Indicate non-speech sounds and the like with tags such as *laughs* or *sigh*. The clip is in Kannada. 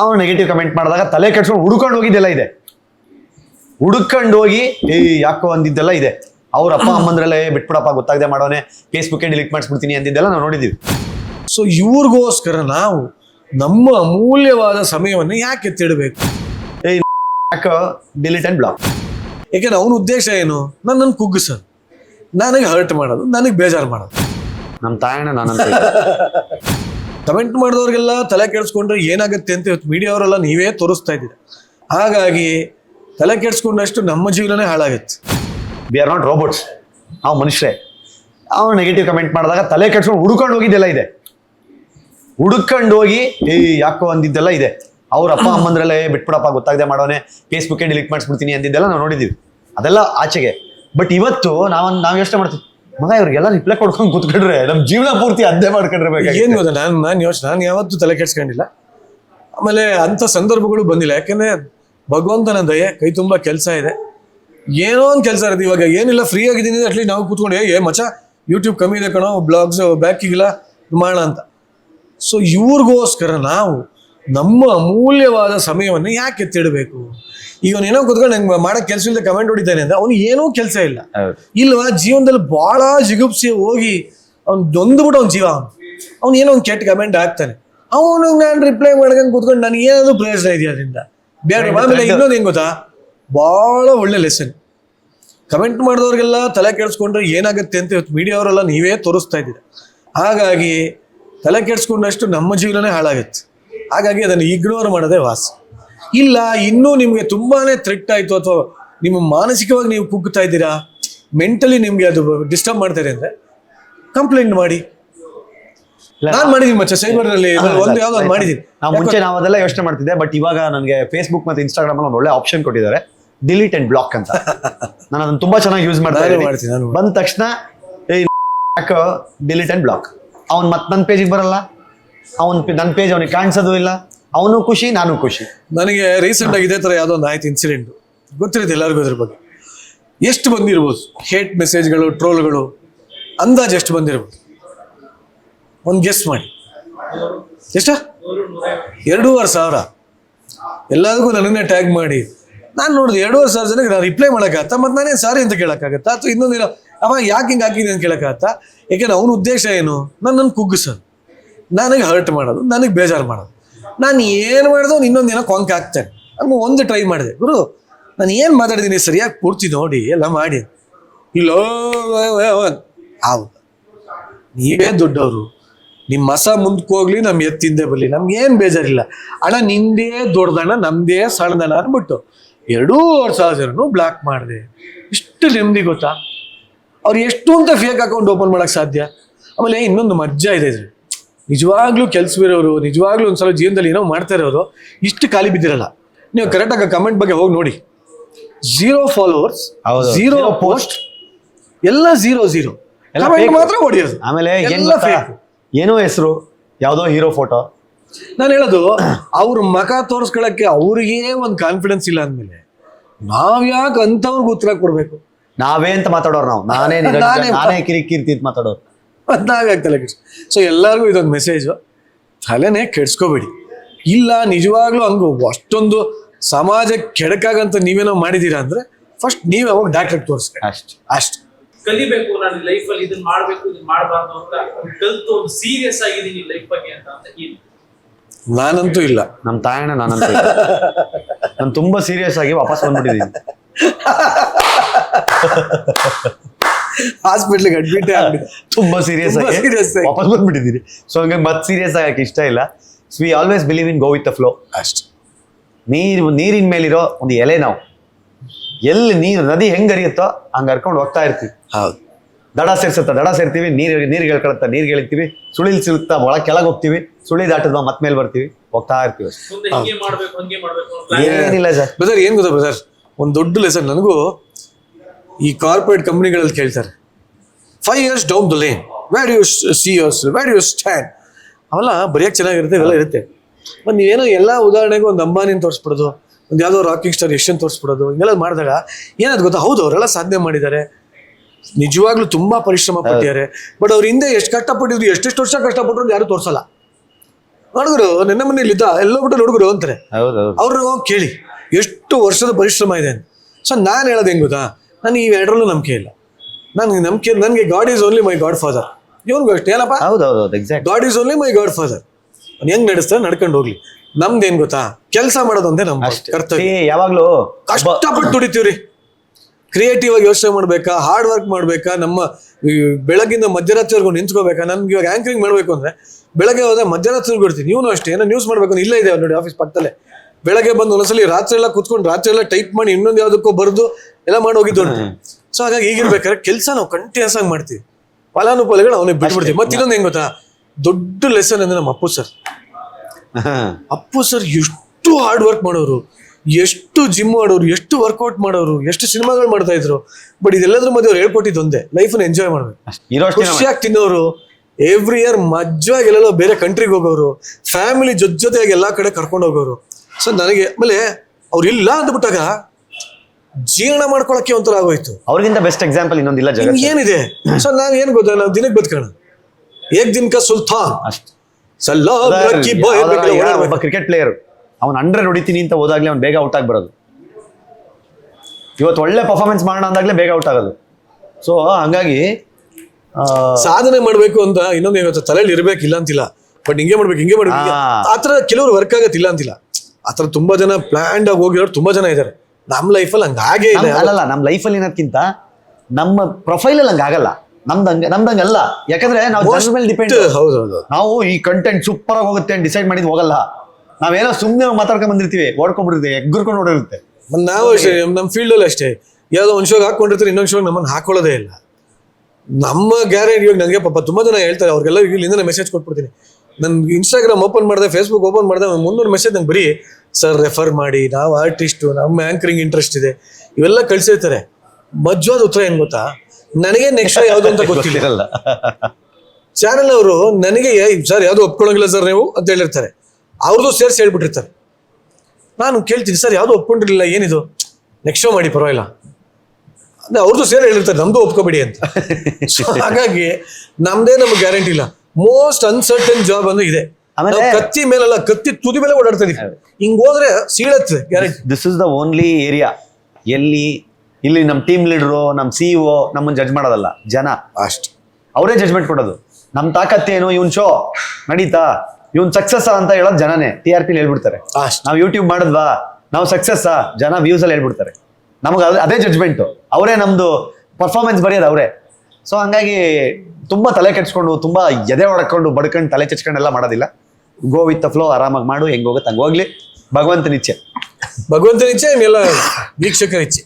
ಅವ್ನು ನೆಗೆಟಿವ್ ಕಮೆಂಟ್ ಮಾಡಿದಾಗ ತಲೆ ಕೆಡ್ಸ್ಕೊಂಡು ಹುಡ್ಕೊಂಡು ಹೋಗಿದ್ದೆಲ್ಲ ಇದೆ. ಹುಡ್ಕೊಂಡು ಹೋಗಿ ಏ ಯಾಕೋ ಅಂದಿದ್ದೆಲ್ಲ ಇದೆ. ಅವ್ರ ಅಪ್ಪ ಅಮ್ಮಂದ್ರೆಲ್ಲ ಏ ಬಿಟ್ಬಿಡಪ್ಪ ಗೊತ್ತಾಗದೆ ಮಾಡೋನೆ. ಫೇಸ್ಬುಕ್ ಡಿಲೀಟ್ ಮಾಡಿಸ್ಬಿಡ್ತೀನಿ ಅಂದಿದ್ದೆಲ್ಲ ನಾವು ನೋಡಿದ್ದೀವಿ. ಸೊ ಇವ್ರಿಗೋಸ್ಕರ ನಾವು ನಮ್ಮ ಅಮೂಲ್ಯವಾದ ಸಮಯವನ್ನು ಯಾಕೆ ಎತ್ತಿಡಬೇಕು? ಯಾಕೋ? ಡಿಲೀಟ್ ಅಂಡ್ ಬ್ಲಾಕ್ ಯಾಕೆಂದ್ರೆ ಅವನ ಉದ್ದೇಶ ಏನು? ನನ್ನನ್ನು ಕುಗ್ಗಿಸೋದು. ನನಗೆ ಹರ್ಟ್ ಮಾಡೋದು ನನಗೆ ಬೇಜಾರು ಮಾಡೋದು. ನಮ್ಮ ತಾಯಣ್ಣ ನಾನಂತ *laughs* ಕಮೆಂಟ್ ಮಾಡಿದವ್ರಿಗೆಲ್ಲ ತಲೆ ಕೆಡಿಸ್ಕೊಂಡ್ರೆ ಏನಾಗುತ್ತೆ ಅಂತ ಇವತ್ತು ಮೀಡಿಯಾವರೆಲ್ಲ ನೀವೇ ತೋರಿಸ್ತಾ ಇದ್ದೀರ. ಹಾಗಾಗಿ ತಲೆ ಕೆಡಿಸ್ಕೊಂಡಷ್ಟು ನಮ್ಮ ಜೀವನನೇ ಹಾಳಾಗುತ್ತೆ. ವಿ ಆರ್ ನಾಟ್ ರೋಬೋಟ್ಸ್ ನಾವು ಮನುಷ್ಯರೇ. ಅವ್ನು ನೆಗೆಟಿವ್ ಕಮೆಂಟ್ ಮಾಡಿದಾಗ ತಲೆ ಕೆಡ್ಸ್ಕೊಂಡು ಹುಡ್ಕೊಂಡು ಹೋಗಿದ್ದೆಲ್ಲ ಇದೆ. ಹುಡ್ಕೊಂಡು ಹೋಗಿ, ಏ, ಯಾಕೋ ಅಂದಿದ್ದೆಲ್ಲ ಇದೆ. ಅವ್ರ ಅಪ್ಪ ಅಮ್ಮಂದ್ರೆಲ್ಲ ಏ ಬಿಟ್ಬಿಡಪ್ಪ, ಗೊತ್ತಾಗದೆ ಮಾಡೋನೆ. ಫೇಸ್ಬುಕ್ ಡಿಲೀಟ್ ಮಾಡಿಸ್ಬಿಡ್ತೀನಿ ಅಂದಿದ್ದೆಲ್ಲ ನಾವು ನೋಡಿದ್ದೀವಿ. ಅದೆಲ್ಲ ಆಚೆಗೆ. ಬಟ್ ಇವತ್ತು ನಾವು ನಾವು ಯೋಚನೆ ಮಾಡ್ತೀವಿ. ಮಗ ಇವ್ರಿಗೆಲ್ಲ ರಿಪ್ಲೈ ಕೊಡ್ಕೊಂಡು ಕೂತ್ಕೊಂಡ್ರೆ ನಮ್ಮ ಜೀವನ ಪೂರ್ತಿ ಅದ್ದೇ ಮಾಡ್ಕೊಂಡ್ರೆ ಏನು ಗೊತ್ತಾ ನಾನು ನಾನು ಯೋಚನೆ ನಾನು ಯಾವತ್ತೂ ತಲೆ ಕೆಡ್ಸ್ಕೊಂಡಿಲ್ಲ. ಆಮೇಲೆ ಅಂಥ ಸಂದರ್ಭಗಳು ಬಂದಿಲ್ಲ. ಯಾಕೆಂದ್ರೆ ಭಗವಂತನ ದಯೆ ಕೈ ತುಂಬ ಕೆಲಸ ಇದೆ. ಏನೋ ಒಂದು ಕೆಲಸ ಇರುತ್ತೆ. ಇವಾಗ ಏನಿಲ್ಲ ಫ್ರೀ ಆಗಿದ್ದೀನಿ ಅಟ್ಲೀಸ್ಟ್ ನಾವು ಕೂತ್ಕೊಂಡು ಏ, ಮಚ್ಚ ಯೂಟ್ಯೂಬ್ ಕಮ್ಮಿ ಇದೆ ಕಣೋ ಬ್ಲಾಗ್ಸ್ ಬ್ಯಾಕಿಗಿಲ್ಲ ಮಾಡೋಣ ಅಂತ. ಸೊ ಇವ್ರಿಗೋಸ್ಕರ ನಾವು ನಮ್ಮ ಅಮೂಲ್ಯವಾದ ಸಮಯವನ್ನು ಯಾಕೆ ಎತ್ತಿಡಬೇಕು? ಈಗ ಅವ್ನು ಏನೋ ಕೂತ್ಕೊಂಡು ನಂಗೆ ಮಾಡೋ ಕೆಲಸ ಇಲ್ಲದೆ ಕಮೆಂಟ್ ಹೊಡಿತಾನೆ ಅಂದ್ರೆ ಅವ್ನು ಏನೂ ಕೆಲಸ ಇಲ್ಲ. ಇಲ್ವಾ? ಜೀವನದಲ್ಲಿ ಬಹಳ ಜಿಗುಪ್ಸಿ ಹೋಗಿ ಅವ್ನು ದೊಂದ್ಬಿಟ್ಟು ಅವ್ನ ಜೀವ. ಅವ್ನು ಅವ್ನು ಏನೋ ಒಂದು ಕೆಟ್ಟ ಕಮೆಂಟ್ ಹಾಕ್ತಾನೆ. ಅವನು ನಾನು ರಿಪ್ಲೈ ಮಾಡ್ಕೊಂಡು ಕೂತ್ಕೊಂಡು ನನಗೆ ಏನಾದ್ರು ಪ್ರಯೋಜನ ಇದೆಯಾ ಅದರಿಂದ? ಬೇಡ ಆಮೇಲೆ ಇನ್ನೊಂದು ಹೆಂಗ್ ಗೊತ್ತಾ? ಬಹಳ ಒಳ್ಳೆ ಲೆಸನ್ ಕಮೆಂಟ್ ಮಾಡಿದವ್ರಿಗೆಲ್ಲ ತಲೆ ಕೆಡಿಸ್ಕೊಂಡ್ರೆ ಏನಾಗುತ್ತೆ ಅಂತ ಇವತ್ತು ಮೀಡಿಯಾವರೆಲ್ಲ ನೀವೇ ತೋರಿಸ್ತಾ ಇದ್ದೀರಾ. ಹಾಗಾಗಿ ತಲೆ ಕೆಡಿಸ್ಕೊಂಡಷ್ಟು ನಮ್ಮ ಜೀವನನೇ ಹಾಳಾಗುತ್ತೆ. ಹಾಗಾಗಿ ಅದನ್ನು ಇಗ್ನೋರ್ ಮಾಡೋದೇ ವಾಸ. ಇಲ್ಲ ಇನ್ನೂ ನಿಮಗೆ ತುಂಬಾನೇ ಥ್ರೆಟ್ ಆಯಿತು ಅಥವಾ ನಿಮ್ಮ ಮಾನಸಿಕವಾಗಿ ನೀವು ಕುಗ್ಗುತ್ತಾ ಇದ್ದೀರಾ? ಮೆಂಟಲಿ ನಿಮಗೆ ಅದು ಡಿಸ್ಟರ್ಬ್ ಮಾಡ್ತಾ ಇದೆ ಅಂದ್ರೆ ಕಂಪ್ಲೇಂಟ್ ಮಾಡಿ. ನಾನು ಮಾಡಿದೀನಿ ಮಚ್ಚ ಸೈಬರ್ನಲ್ಲಿ ಒಂದು ಯಾವ್ದು ಒಂದು ಮಾಡಿದ್ದೀನಿ. ನಾವು ಮುಂಚೆ ನಾವು ಅದೆಲ್ಲ ಯೋಚನೆ ಮಾಡ್ತಿದ್ದೆ ಬಟ್ ಇವಾಗ ನನಗೆ ಫೇಸ್ಬುಕ್ ಮತ್ತೆ ಇನ್ಸ್ಟಾಗ್ರಾಮ್ ಅಲ್ಲಿ ಒಂದು ಒಳ್ಳೆ ಆಪ್ಷನ್ ಕೊಟ್ಟಿದ್ದಾರೆ. ಡಿಲೀಟ್ ಅಂಡ್ ಬ್ಲಾಕ್ ಅಂತ. *laughs* ನಾನು ಅದನ್ನ ತುಂಬಾ ಚೆನ್ನಾಗಿ ಯೂಸ್ ಮಾಡ್ತೀನಿ, ಬಂದ ತಕ್ಷಣ ಡಿಲೀಟ್ ಅಂಡ್ ಬ್ಲಾಕ್ ಅವ್ನು ಮತ್ತೆ ನನ್ನ ಪೇಜಿಗೆ ಬರಲ್ಲ? ಅವನ್ ನನ್ನ ಪೇಜ್ ಅವನಿಗೆ ಕಾಣಿಸೋದು ಇಲ್ಲ. ಅವನು ಖುಷಿ, ನಾನು ಖುಷಿ. ನನಗೆ ರೀಸೆಂಟ್ ಆಗಿ ಇದೇ ತರ ಯಾವ್ದೋ ಒಂದು ಆಯ್ತು ಇನ್ಸಿಡೆಂಟ್ ಗೊತ್ತಿರುತ್ತೆ ಎಲ್ಲರಿಗೂ ಅದ್ರ ಬಗ್ಗೆ. ಎಷ್ಟು ಬಂದಿರ್ಬೋದು? ಹೇಟ್ ಮೆಸೇಜ್ಗಳು ಟ್ರೋಲ್ಗಳು ಅಂದಾಜು ಎಷ್ಟು ಬಂದಿರ್ಬೋದು? ಒಂದು ಗೆಸ್ಟ್ ಮಾಡಿ. ಎಷ್ಟ? ಎರಡೂವರೆ ಸಾವಿರ. ಎಲ್ಲದಕ್ಕೂ ನನ್ನನ್ನೇ ಟ್ಯಾಗ್ ಮಾಡಿ. ನಾನು ನೋಡಿದೆ, ಎರಡೂವರೆ ಸಾವಿರ ಜನಕ್ಕೆ ನಾನು ರಿಪ್ಲೈ ಮಾಡೋಕ್ಕಾಗತ್ತ? ಮತ್ತು ನಾನೇ ಸಾರಿ ಅಂತ ಕೇಳೋಕ್ಕಾಗತ್ತಾ? ಅಥವಾ ಇನ್ನೊಂದಿನ ಅವ ಯಾಕೆ ಹಿಂಗೆ ಹಾಕಿದ್ದೀನಿ ಅಂತ ಕೇಳೋಕ್ಕಾಗತ್ತಾ? ಯಾಕೆಂದ್ರೆ ಅವನ ಉದ್ದೇಶ ಏನು? ನನ್ನನ್ನು ಕುಗ್ಗಿಸೋದು ನನಗೆ ಹರ್ಟ್ ಮಾಡೋದು, ನನಗೆ ಬೇಜಾರು ಮಾಡೋದು. ನಾನು ಏನು ಮಾಡಿದ್ರು ಇನ್ನೊಂದು ದಿನ ಕೊಂಕ್ ಹಾಕ್ತೇನೆ. ಹಂಗೆ ಒಂದು ಟ್ರೈ ಮಾಡಿದೆ. ಗುರು, ನಾನು ಏನು ಮಾತಾಡಿದ್ದೀನಿ ಸರಿಯಾಗಿ ಪೂರ್ತಿ ನೋಡಿ, ಎಲ್ಲ ಮಾಡಿ. ಇಲ್ಲೋ ಹೌದು. ನೀವೇ ದೊಡ್ಡವರು. ನಿಮ್ಮ ಮಸ ಮುಂದಕ್ಕೆ ಹೋಗ್ಲಿ ನಮ್ಮ ಎತ್ತಿಂದೆ ಬರಲಿ ನಮ್ಗೇನು ಏನು ಬೇಜಾರಿಲ್ಲ. ಅಣ್ಣ, ನಿಂದೇ ದೊಡ್ಡದಣ್ಣ, ನಮ್ದೇ ಸಣ್ಣದಣ್ಣ ಅಂದ್ಬಿಟ್ಟು ಎರಡೂವರೆ ಜನನು ಬ್ಲಾಕ್ ಮಾಡಿದೆ. ಇಷ್ಟು ನೆಮ್ಮದಿ ಗೊತ್ತಾ? ಅವ್ರು ಎಷ್ಟು ಅಂತ ಫೇಕ್ ಅಕೌಂಟ್ ಓಪನ್ ಮಾಡಕ್ ಸಾಧ್ಯ? ಆಮೇಲೆ ಇನ್ನೊಂದು ಮಜ್ಜಾ ಇದೆ ಇದ್ರಲ್ಲಿ. ನಿಜವಾಗ್ಲೂ ಕೆಲ್ಸವಿರೋರು ನಿಜವಾಗ್ಲೂ ಒಂದ್ಸಲ ಜೀವನದಲ್ಲಿ ಏನೋ ಮಾಡ್ತಾ ಇರೋರು ಇಷ್ಟು ಖಾಲಿ ಬಿದ್ದಿರಲ್ಲ. ನೀವು ಕರೆಕ್ಟಾಗಿ ಕಮೆಂಟ್ ಬಗ್ಗೆ ಹೋಗಿ ನೋಡಿ. Zero followers. ಝೀರೋ ಪೋಸ್ಟ್ ಎಲ್ಲ ಝೀರೋ ಝೀರೋ ಮಾತ್ರ ಹೊಡಿಯೋದು ಆಮೇಲೆ ಎಲ್ಲ? ಏನೋ ಹೆಸರು? ಯಾವ್ದೋ ಹೀರೋ ಫೋಟೋ ನಾನು ಹೇಳೋದು ಅವ್ರ ಮಖ ತೋರಿಸ್ಕೊಳಕ್ಕೆ ಅವ್ರಿಗೆ ಒಂದು ಕಾನ್ಫಿಡೆನ್ಸ್ ಇಲ್ಲ ಅಂದ್ಮೇಲೆ ನಾವ್ ಯಾಕೆ ಅಂತವ್ರಿಗೆ ಉತ್ತರ ಕೊಡ್ಬೇಕು? ನಾವೇ ಅಂತ ಮಾತಾಡೋರು ನಾವು. ನಾನೇ *laughs* ನಾನೇ- ಕಿರಿಕಿರ್ತಿದ್ ಕಿರಿಕಿರ್ತಿ ಮಾತಾಡೋರು. ಅದ್ ಆಗ್ತಲ್ಲ ತಲೆ ಕೆಡ್ಸ್ ಸೊ ಎಲ್ಲರಿಗೂ ಇದೊಂದು ಮೆಸೇಜು ತಲೆನೇ ಕೆಡ್ಸ್ಕೋಬೇಡಿ. ಇಲ್ಲ ನಿಜವಾಗ್ಲೂ ಹಂಗು ಅಷ್ಟೊಂದು ಸಮಾಜ ಕೆಡಕಾಗಂತ ನೀವೇನೋ ಮಾಡಿದೀರಾ ಅಂದ್ರೆ ಫಸ್ಟ್ ನೀವು ಅವಾಗ ಡಾಕ್ಟರ್ ತೋರಿಸ್ಬೇಕು ಅಷ್ಟೇ. ಅಷ್ಟು. ಕಲಿಬೇಕು ನಾನು ಲೈಫ್ ಅಲ್ಲಿ ಇದನ್ನ ಮಾಡಬೇಕು ಇದನ್ನ ಮಾಡಬಾರ್ದು ಅಂತ ಕಲ್ತು ಒಂದು ಸೀರಿಯಸ್ ಆಗಿದ್ದೀನಿ ಲೈಫ್ ಬಗ್ಗೆ ಅಂತ ಅಂತ ಏನು ನಾನಂತೂ ಇಲ್ಲ. ನಮ್ಮ ತಾಯಣ್ಣ ನಾನಂತೂ ನಾನು ತುಂಬಾ ಸೀರಿಯಸ್ ಆಗಿ ವಾಪಸ್ ಬಂದ್ಬಿಟ್ಟಿದ್ದೀನಿ *laughs* ಹಾಸ್ಪಿಟ್ಲಿಗೆ ಅಡ್ಮಿಟ್ ಆಗ್ಬಿಟ್ಟಿದೆ ತುಂಬಾ ಸೀರಿಯಸ್ ಆಗಿ. ವಾಪಸ್ ಬಂದ್ಬಿಟ್ಟಿದ್ದೀರಿ. ಸೊ ಹಂಗೆ ಮತ್ತೆ ಸೀರಿಯಸ್ ಆಗಕ್ಕೆ ಇಷ್ಟ ಇಲ್ಲ. So we always believe in go with the flow ಅಷ್ಟು. ನೀರು ನೀರಿನ ಮೇಲಿರೋ ಒಂದು ಎಲೆ ನಾವು. ಎಲ್ಲಿ ನೀರು ನದಿ ಹೆಂಗ್ ಹರಿಯುತ್ತೋ ಹಂಗ್ ಹರ್ಕೊಂಡು ಹೋಗ್ತಾ ಇರ್ತೀವಿ. ಹೌದು. ದಡ ಸೇರ್ಸುತ್ತಾ ದಡ ಸೇರ್ತೀವಿ ನೀರು ನೀರು ಹೇಳ್ಕೊಳುತ್ತಾ ನೀರು ಹೇಳ್ತೀವಿ ಸುಳಿಲ್ ಸಿಲುತ್ತಾ ಒಳ ಕೆಳಗೆ ಹೋಗ್ತೀವಿ. ಸುಳಿ ದಾಟದ ಮತ್ತೆ ಮೇಲೆ ಬರ್ತೀವಿ. ಹೋಗ್ತಾ ಇರ್ತೀವಿ ಏನಿಲ್ಲ ಸರ್. ಬ್ರದರ್ ಏನ್ ಗೊತ್ತಾ ಬ್ರದರ್ ಒಂದು ದೊಡ್ಡ ಲೆಸನ್ ನನಗೂ ಈ ಕಾರ್ಪೊರೇಟ್ ಕಂಪ್ನಿಗಳಲ್ಲಿ ಕೇಳ್ತಾರೆ. Five years down the lane what'd you see years what'd you stand ಅವೆಲ್ಲ ಬರೆಯಕ್ಕೆ ಚೆನ್ನಾಗಿರುತ್ತೆ ಇವೆಲ್ಲ ಇರುತ್ತೆ. ಮತ್ತು ನೀವೇನೋ ಎಲ್ಲ ಉದಾಹರಣೆಗೆ ಒಂದು ಅಂಬಾನಿನ ತೋರಿಸ್ಬಿಡೋದು ಒಂದು ಯಾವುದೋ ರಾಕಿಂಗ್ ಸ್ಟಾರ್ ಯಶನ್ ತೋರಿಸ್ಬಿಡೋದು ಹಿಂಗೆಲ್ಲ ಮಾಡಿದಾಗ ಏನಾದ್ರು ಗೊತ್ತಾ? ಹೌದು ಅವರೆಲ್ಲ ಸಾಧನೆ ಮಾಡಿದ್ದಾರೆ. ನಿಜವಾಗ್ಲೂ ತುಂಬಾ ಪರಿಶ್ರಮ ಪಟ್ಟಿದ್ದಾರೆ. ಬಟ್ ಅವ್ರ ಹಿಂದೆ ಎಷ್ಟು ಕಷ್ಟಪಟ್ಟಿದ್ರು ಎಷ್ಟೆಷ್ಟು ವರ್ಷ ಕಷ್ಟಪಟ್ಟರು ಯಾರು ತೋರಿಸಲ್ಲ. ನೋಡಿದ್ರು ನಿನ್ನ ಮನೇಲಿ ಇದ್ದ ಎಲ್ಲ ಬಿಟ್ಟು ಹುಡುಗರು ಅಂತಾರೆ. ಅವ್ರಿಗೆ ಕೇಳಿ ಎಷ್ಟು ವರ್ಷದ ಪರಿಶ್ರಮ ಇದೆ ಸೊ ನಾನು ಹೇಳೋದು ಹೆಂಗ್ ಗೊತ್ತಾ? ನನಗೆ ಈ ಎರಡರಲ್ಲೂ ನಂಬಿಕೆ ಇಲ್ಲ. ನನಗೆ ನಂಬಿಕೆ ನನಗೆ God is only my godfather ಇವನ್ಗೂ ಅಷ್ಟೇ ಏನಪ್ಪ? ಹೌದೌದು exact God is only my godfather ಅವ್ನು ಹೆಂಗ್ ನಡೆಸ್ತಾರೆ ನಡ್ಕೊಂಡು ಹೋಗ್ಲಿ. ನಮ್ದೇನ್ ಗೊತ್ತಾ? ಕೆಲಸ ಮಾಡೋದೊಂದೇ ನಮ್ಮ ಕರ್ತವ್ಯ. ಯಾವಾಗ್ಲೂ ಕಷ್ಟಪಟ್ಟು ದುಡಿತೀವ್ರಿ. ಕ್ರಿಯೇಟಿವ್ ಆಗಿ ಯೋಚನೆ ಮಾಡ್ಬೇಕಾ? ಹಾರ್ಡ್ ವರ್ಕ್ ಮಾಡ್ಬೇಕಾ? ನಮ್ಮ ಬೆಳಗ್ಗಿಂದ ಬೆಳಗಿಂದ ಮಧ್ಯರಾತ್ರಿವರೆಗೂ ನಿಂತ್ಕೋಬೇಕಾ? ನನ್ಗೆ ಇವಾಗ ಆಂಕರಿಂಗ್ ಮಾಡ್ಬೇಕು ಅಂದ್ರೆ ಬೆಳಗ್ಗೆ ಹೋದ್ರೆ ಮಧ್ಯರಾತ್ರಿ ಬಿಡ್ತೀನಿ ಇವನು ಅಷ್ಟೇ ಏನೋ ನ್ಯೂಸ್ ಮಾಡ್ಬೇಕು ಇಲ್ಲೇ ಇದೆ ನೋಡಿ ಆಫೀಸ್ ಪಕ್ಕದಲ್ಲೇ. ಬೆಳಗ್ಗೆ ಬಂದು ಒಂದೊಂದ್ಸಲಿ ರಾತ್ರಿ ಎಲ್ಲ ಕುತ್ಕೊಂಡು ರಾತ್ರಿ ಎಲ್ಲ ಟೈಪ್ ಮಾಡಿ ಇನ್ನೊಂದು ಯಾವುದಕ್ಕೋ ಬರೆದು ಎಲ್ಲ ಮಾಡಿ ಹೋಗಿದ್ದು ಸೊ ಹಾಗಾಗಿ ಈಗಿರ್ಬೇಕಾದ್ರೆ ಕೆಲಸ ನಾವು ಕಂಟಿನ್ಯೂಸ್ ಆಗಿ ಮಾಡ್ತೀವಿ. ಫಲಾನುಭವಿಗಳು ಅವನಿಗೆ ಬಿಟ್ಬಿಡ್ತೀವಿ ಮತ್ತೆ ಇನ್ನೊಂದು ಹೆಂಗ್ ಗೊತ್ತಾ? ದೊಡ್ಡ ಲೆಸನ್ ಅಂದ್ರೆ ನಮ್ಮ ಅಪ್ಪು ಸರ್ *laughs* ಅಪ್ಪು ಸರ್ ಎಷ್ಟು ಹಾರ್ಡ್ ವರ್ಕ್ ಮಾಡೋರು ಎಷ್ಟು ಜಿಮ್ ಮಾಡೋರು ಎಷ್ಟು ವರ್ಕೌಟ್ ಮಾಡೋರು ಎಷ್ಟು ಸಿನಿಮಾಗಳು ಮಾಡ್ತಾ ಇದ್ರು. ಬಟ್ ಇದೆಲ್ಲದ್ರ ಮಧ್ಯೆ ಅವ್ರು ಹೇಳ್ಕೊಟ್ಟಿದ್ದು ಒಂದೇ ಲೈಫನ್ನ ಎಂಜಾಯ್ ಮಾಡ್ಬೇಕು. ಖುಷಿಯಾಗಿ ತಿನ್ನೋರು ಎವ್ರಿ ಇಯರ್ ಮಜ್ವಾಗಿ ಎಲ್ಲೆಲ್ಲೋ ಬೇರೆ ಕಂಟ್ರಿಗೆ ಹೋಗೋರು ಫ್ಯಾಮಿಲಿ ಜೊತೆ ಜೊತೆಯಾಗಿ ಎಲ್ಲಾ ಕಡೆ ಕರ್ಕೊಂಡು ಹೋಗೋರು. ಸೊ ನನಗೆ ಆಮೇಲೆ ಅವ್ರು ಇಲ್ಲ ಅಂದ್ಬಿಟ್ಟಾಗ ಜೀರ್ಣ ಮಾಡ್ಕೊಳಕ್ಕೆ ಒಂಥರ ಆಗೋಯ್ತು. ಅವ್ರಿಗಿಂತ ಬೆಸ್ಟ್ ಎಕ್ಸಾಂಪಲ್ ಇನ್ನೊಂದಿಲ್ಲ ಇನ್ನು ಜಗತ್ ಏನಿದೆ? ಸೊ ನಾನು ಏನ್ ಗೊತ್ತಾ? ನಾವು ದಿನಕ್ಕೆ ಬದುಕೋಣ ಏಕ್ ದಿನ ಕಾ ಸುಲ್ತಾನ್. ಅಷ್ಟು. ಸಲಾಮ್ ರಕ್ಕಿ ಬಾಯ್ ಒಬ್ಬ ಕ್ರಿಕೆಟ್ ಪ್ಲೇಯರ್ ಅವ್ನು ಅಂಡ್ರೆಡ್ ಹೊಡಿತೀನಿ ಅಂತ ಹೋದಾಗ್ಲೇ ಅವ್ನು ಬೇಗ ಔಟ್ ಆಗಿ ಬರೋದು ಇವತ್ತು ಒಳ್ಳೆ ಪರ್ಫಾರ್ಮೆನ್ಸ್ ಮಾಡೋಣ ಅಂದಾಗ್ಲೇ ಬೇಗ ಔಟ್ ಆಗೋದು. ಸೊ ಹಂಗಾಗಿ ಆ, ಸಾಧನೆ ಮಾಡ್ಬೇಕು ಅಂತ ಇನ್ನೊಂದು ತಲೆಯಲ್ಲಿ ಇರ್ಬೇಕು ಇಲ್ಲ ಅಂತಿಲ್ಲ. ಬಟ್ ಹಿಂಗೆ ಮಾಡ್ಬೇಕು ಹಿಂಗೆ ಮಾಡ್ಬೇಕು. ಹಿಂಗೆ. ಆ. ಆತರ ಕೆಲವರು ವರ್ಕ್ ಆಗತ್ತಿಲ್ಲ ಅಂತಿಲ್ಲ. ಆತರ ತುಂಬಾ ಜನ ಪ್ಲ್ಯಾಂಡ್ ಆಗಿ ಹೋಗಿರೋರು ತುಂಬಾ ಜನ ಇದಾರೆ. ನಮ್ಮ ಲೈಫಲ್ಲಿ ಹಂಗೆ ಹಾಗೆ ಇಲ್ಲ ನಮ್- ಅಲ್ಲಲ್ಲ ನಮ್ಮ ಲೈಫಲ್ಲಿ ಏನಕ್ಕಿಂತ ನಮ್ಮ ಪ್ರೊಫೈಲಲ್ಲಿ ಹಂಗೆ ಆಗಲ್ಲ. ನಮ್ದಂಗೆ ಅಲ್ಲ. ಯಾಕಂದ್ರೆ ನಾವು ಜನರ ಮೇಲೆ ಡಿಪೆಂಡ್ ಹೌದೌದು ನಾವು ಈ ಕಂಟೆಂಟ್ ಸೂಪರ್ ಆಗಿ ಹೋಗುತ್ತೆ ಅಂತ ಡಿಸೈಡ್ ಮಾಡಿದ್ ಹೋಗಲ್ಲ. ನಾವೇನೋ ಸುಮ್ಮನೆ ಮಾತಾಡ್ಕೊಂಡ್ ಬಂದಿರ್ತೀವಿ ಓಡ್ಕೊಂಡ್ಬಿಡ್ತೀವಿ ಎಗ್ಗುರ್ಕೊಂಡು ಓಡಿರುತ್ತೆ. ನಾವು ಅಷ್ಟೇ ನಮ್ಮ ಫೀಲ್ಡ್ ಅಲ್ಲಿ ಅಷ್ಟೇ. ಯಾವುದೋ ಒಂದು ಶೋಗ್ ಹಾಕೊಂಡಿರ್ತಾರೆ ಇನ್ನೊಂದು ಶೋಗ್ ನಮ್ಮನ್ನು ಹಾಕೊಳ್ಳೋದೇ ಇಲ್ಲ. ನಮ್ಮ ಗ್ಯಾರಂಟಿ ಇವಾಗ ನನಗೆ ಪಾಪ ತುಂಬಾ ಜನ ಹೇಳ್ತಾರೆ ಅವ್ರಿಗೆಲ್ಲ ಇಲ್ಲಿಂದ ಮೆಸೇಜ್ ಕೊಟ್ಬಿಡ್ತೀನಿ. ನನ್ ಇನ್ಸ್ಟಾಗ್ರಾಮ್ ಓಪನ್ ಮಾಡಿದೆ ಫೇಸ್ಬುಕ್ ಓಪನ್ ಮಾಡಿದೆ ಮುನ್ನೂರು ಮೆಸೇಜ್ ನಂಗೆ ಬರೀ ಸರ್ ರೆಫರ್ ಮಾಡಿ ನಾವು ಆರ್ಟಿಸ್ಟು ನಮ್ಮ ಆಂಕರಿಂಗ್ ಇಂಟ್ರೆಸ್ಟ್ ಇದೆ. ಇವೆಲ್ಲ ಕಳ್ಸಿರ್ತಾರೆ. ಮಜ್ವಾದ ಉತ್ತರ ಏನ್ ಗೊತ್ತಾ? ನನಗೆ ನೆಕ್ಸ್ಟ್ ಯಾವ್ದು ಅಂತ ಗೊತ್ತಿಲ್ಲ. ಚಾನೆಲ್ ಅವರು ನನಗೆ ಸರ್ ಯಾವ್ದು ಒಪ್ಕೊಳ್ಳೋಂಗಿಲ್ಲ ಸರ್ ನೀವು? ಅಂತ ಹೇಳಿರ್ತಾರೆ. ಅವ್ರದ್ದು ಸೇರಿಸಿ ಹೇಳ್ಬಿಟ್ಟಿರ್ತಾರೆ. ನಾನು ಕೇಳ್ತೀನಿ ಸರ್ ಯಾವ್ದು ಒಪ್ಕೊಂಡಿರಲಿಲ್ಲ? ಏನಿದು? ನೆಕ್ಸ್ಟ್ ಶೋ ಮಾಡಿ ಪರವಾಗಿಲ್ಲ. ಅಂದ್ರೆ ಅವ್ರದ್ದು ಸೇರಿ ಹೇಳಿರ್ತಾರೆ ನಮ್ದು ಒಪ್ಕೋಬೇಡಿ ಅಂತ. ಹಾಗಾಗಿ ನಮ್ದೇ ನಮ್ಗೆ ಗ್ಯಾರಂಟಿ ಇಲ್ಲ. ಮೋಸ್ಟ್ ಅನ್ಸರ್ಟನ್ ಜಾಬ್ ಅಂದ್ರೆ ಇದೆ. ಆಮೇಲೆ- ಕತ್ತಿ ಮೇಲೆಲ್ಲ ಕತ್ತಿ ತುದಿ ಮೇಲೆ ಓಡಾಡ್ತಾ ಇದೀವಿ ಹಿಂಗ್ ಹೋದ್ರೆ ಸೀಳತ್ತೆ this is the only area ಎಲ್ಲಿ ಇಲ್ಲಿ ನಮ್ಮ ಟೀಮ್ ಲೀಡರು ನಮ್ಮ ಸಿ ಇಒ ನಮ್ಮನ್ನ ಜಡ್ಜ್ ಮಾಡೋದಲ್ಲ. ಜನ. ಅಷ್ಟ್. ಅವರೇ ಜಜ್ಮೆಂಟ್ ಕೊಡೋದು. ನಮ್ಮ ತಾಕತ್ತೇನು ಇವನ್ ಶೋ ನಡೀತಾ? ಇವನ್ ಸಕ್ಸಸ್ ಅಂತ ಹೇಳೋದು ಜನನೇ. ಟಿ ಆರ್ ಪಿ ಹೇಳ್ಬಿಡ್ತಾರೆ. ನಾವ್ ನಾವು ಯೂಟ್ಯೂಬ್ ಮಾಡದ್ವಾ? ನಾವು ಸಕ್ಸಸ್ ಜನ ವ್ಯೂಸ್ ಅಲ್ಲಿ ಹೇಳ್ಬಿಡ್ತಾರೆ. ನಮಗೆ ಅದೇ ಜಜ್ಮೆಂಟ್ ಅವರೇ ನಮ್ದು ಪರ್ಫಾರ್ಮೆನ್ಸ್ ಬರೆಯೋದು ಅವರೇ. ಸೊ ಹಂಗಾಗಿ ತುಂಬಾ ತಲೆ ಕೆಡ್ಸ್ಕೊಂಡು, ತುಂಬಾ ಎದೆ ಹೊಡ್ಕೊಂಡು ಬಡ್ಕೊಂಡು, ತಲೆ ಚಚ್ಕೊಂಡೆಲ್ಲ ಮಾಡೋದಿಲ್ಲ. ಗೋ ವಿತ್ ಫ್ಲೋ ಆರಾಮಾಗಿ ಮಾಡು, ಹೆಂಗ್ ಹೋಗುತ್ತೆ ಹಂಗೆ ಹೋಗ್ಲಿ. ಭಗವಂತನ ಇಚ್ಛೆ ಭಗವಂತನ ಇಚ್ಛೆ ಎಲ್ಲ ವೀಕ್ಷಕರ ಇಚ್ಛೆ.